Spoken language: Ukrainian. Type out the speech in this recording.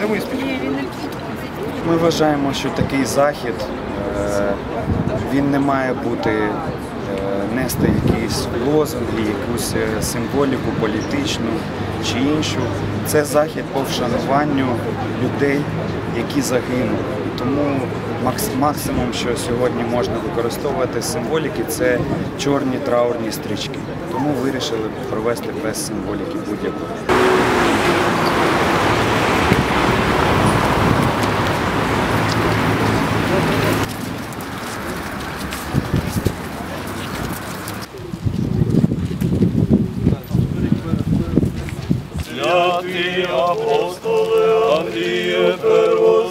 Де мої спічки? Ми вважаємо, що такий захід е, він не має бути е, нести якісь лозунги, якусь е, символіку політичну чи іншу. Це захід по вшануванню людей, які загинули. Тому максимум, що сьогодні можна використовувати з символіки, це чорні траурні стрічки. Тому вирішили провести без символіки будь-якої. святий апостоле Андріє Перво.